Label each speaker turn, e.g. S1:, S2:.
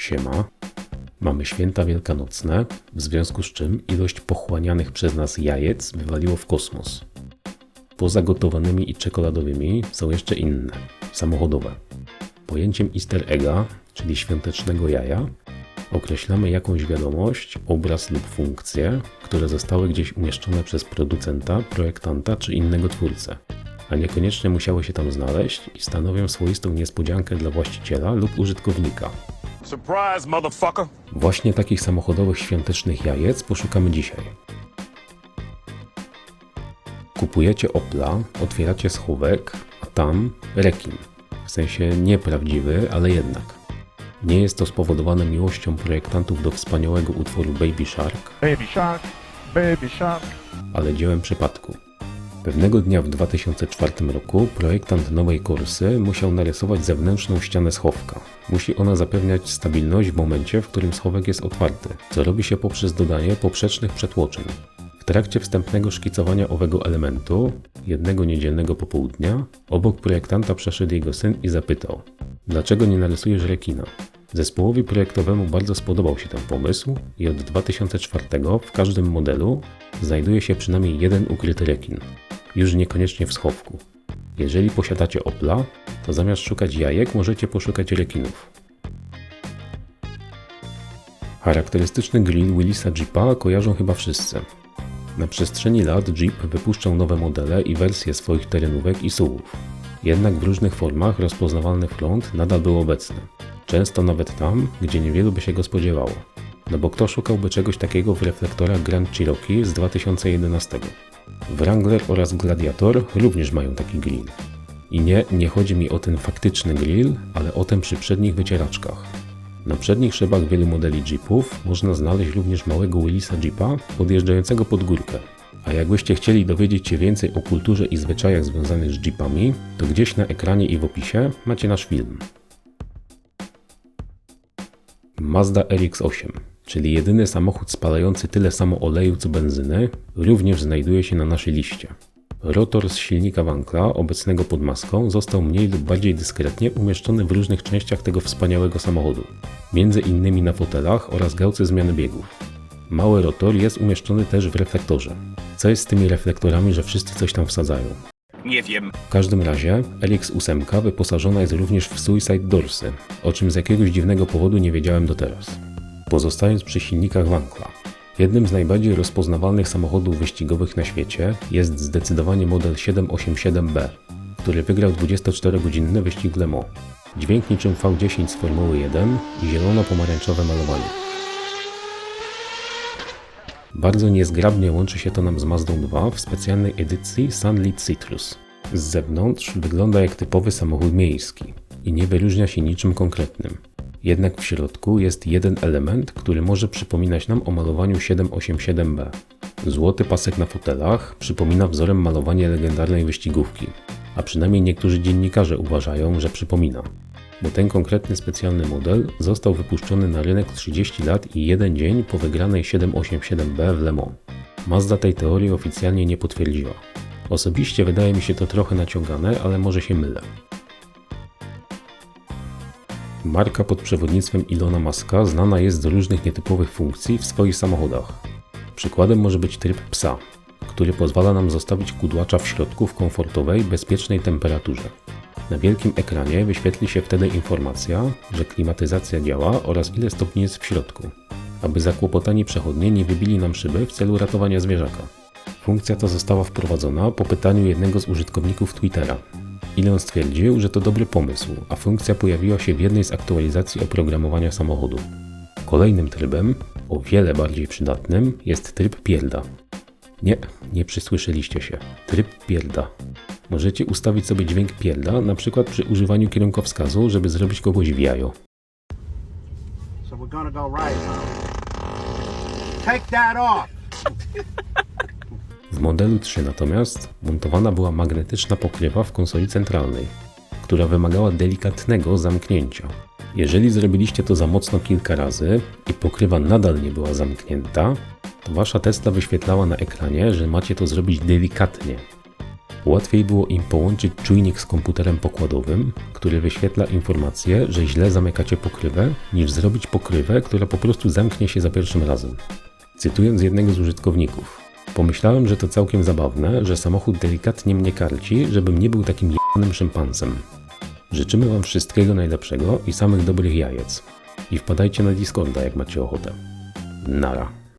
S1: Siema. Mamy święta wielkanocne, w związku z czym ilość pochłanianych przez nas jajec wywaliło w kosmos. Poza gotowanymi i czekoladowymi są jeszcze inne, samochodowe. Pojęciem easter egga, czyli świątecznego jaja, określamy jakąś wiadomość, obraz lub funkcję, które zostały gdzieś umieszczone przez producenta, projektanta czy innego twórcę, a niekoniecznie musiały się tam znaleźć i stanowią swoistą niespodziankę dla właściciela lub użytkownika.
S2: Surprise, motherfucker!
S1: Właśnie takich samochodowych świątecznych jajec poszukamy dzisiaj. Kupujecie Opla, otwieracie schowek, a tam rekin. W sensie nieprawdziwy, ale jednak. Nie jest to spowodowane miłością projektantów do wspaniałego utworu Baby Shark,
S2: Baby shark, baby shark.
S1: ale dziełem przypadku. Pewnego dnia w 2004 roku projektant nowej Corsy musiał narysować zewnętrzną ścianę schowka. Musi ona zapewniać stabilność w momencie, w którym schowek jest otwarty, co robi się poprzez dodanie poprzecznych przetłoczeń. W trakcie wstępnego szkicowania owego elementu, jednego niedzielnego popołudnia, obok projektanta przeszedł jego syn i zapytał: Dlaczego nie narysujesz rekina? Zespołowi projektowemu bardzo spodobał się ten pomysł i od 2004 w każdym modelu znajduje się przynajmniej jeden ukryty rekin, już niekoniecznie w schowku. Jeżeli posiadacie Opla, to zamiast szukać jajek możecie poszukać rekinów. Charakterystyczny grill Willisa Jeepa kojarzą chyba wszyscy. Na przestrzeni lat Jeep wypuszczał nowe modele i wersje swoich terenówek i SUVów. Jednak w różnych formach rozpoznawalny front nadal był obecny. Często nawet tam, gdzie niewielu by się go spodziewało. No bo kto szukałby czegoś takiego w reflektorach Grand Cherokee z 2011? Wrangler oraz Gladiator również mają taki grill. I nie, nie chodzi mi o ten faktyczny grill, ale o ten przy przednich wycieraczkach. Na przednich szybach wielu modeli Jeepów można znaleźć również małego Willisa Jeepa podjeżdżającego pod górkę. A jakbyście chcieli dowiedzieć się więcej o kulturze i zwyczajach związanych z Jeepami, to gdzieś na ekranie i w opisie macie nasz film. Mazda RX-8, czyli jedyny samochód spalający tyle samo oleju co benzyny, również znajduje się na naszej liście. Rotor z silnika Wankla, obecnego pod maską, został mniej lub bardziej dyskretnie umieszczony w różnych częściach tego wspaniałego samochodu, między innymi na fotelach oraz gałce zmiany biegów. Mały rotor jest umieszczony też w reflektorze. Co jest z tymi reflektorami, że wszyscy coś tam wsadzają?
S2: Nie wiem.
S1: W każdym razie RX-8 wyposażona jest również w Suicide Doorsy, o czym z jakiegoś dziwnego powodu nie wiedziałem do teraz. Pozostając przy silnikach Wankla. Jednym z najbardziej rozpoznawalnych samochodów wyścigowych na świecie jest zdecydowanie model 787B, który wygrał 24-godzinny wyścig Le Mans. Dźwięk niczym V10 z Formuły 1 i zielono-pomarańczowe malowanie. Bardzo niezgrabnie łączy się to nam z Mazdą 2 w specjalnej edycji Sunlit Citrus. Z zewnątrz wygląda jak typowy samochód miejski i nie wyróżnia się niczym konkretnym. Jednak w środku jest jeden element, który może przypominać nam o malowaniu 787B. Złoty pasek na fotelach przypomina wzorem malowanie legendarnej wyścigówki, a przynajmniej niektórzy dziennikarze uważają, że przypomina bo ten konkretny specjalny model został wypuszczony na rynek 30 lat i jeden dzień po wygranej 787B w Le Mans. Mazda tej teorii oficjalnie nie potwierdziła. Osobiście wydaje mi się to trochę naciągane, ale może się mylę. Marka pod przewodnictwem Ilona Maska znana jest z różnych nietypowych funkcji w swoich samochodach. Przykładem może być tryb psa, który pozwala nam zostawić kudłacza w środku w komfortowej, bezpiecznej temperaturze. Na wielkim ekranie wyświetli się wtedy informacja, że klimatyzacja działa oraz ile stopni jest w środku, aby zakłopotani przechodnie nie wybili nam szyby w celu ratowania zwierzaka. Funkcja ta została wprowadzona po pytaniu jednego z użytkowników Twittera. Elon stwierdził, że to dobry pomysł, a funkcja pojawiła się w jednej z aktualizacji oprogramowania samochodu. Kolejnym trybem, o wiele bardziej przydatnym, jest tryb pierda. Nie, nie przysłyszeliście się. Tryb pierda. Możecie ustawić sobie dźwięk pierda, na przykład przy używaniu kierunkowskazu, żeby zrobić kogoś w jajo.
S3: So we're gonna go right? Take that off!
S1: W modelu 3 natomiast montowana była magnetyczna pokrywa w konsoli centralnej, która wymagała delikatnego zamknięcia. Jeżeli zrobiliście to za mocno kilka razy i pokrywa nadal nie była zamknięta, to wasza Tesla wyświetlała na ekranie, że macie to zrobić delikatnie. Łatwiej było im połączyć czujnik z komputerem pokładowym, który wyświetla informację, że źle zamykacie pokrywę, niż zrobić pokrywę, która po prostu zamknie się za pierwszym razem. Cytując jednego z użytkowników, pomyślałem, że to całkiem zabawne, że samochód delikatnie mnie karci, żebym nie był takim jebanym szympansem. Życzymy Wam wszystkiego najlepszego i samych dobrych jajec. I wpadajcie na Discorda, jak macie ochotę. Nara.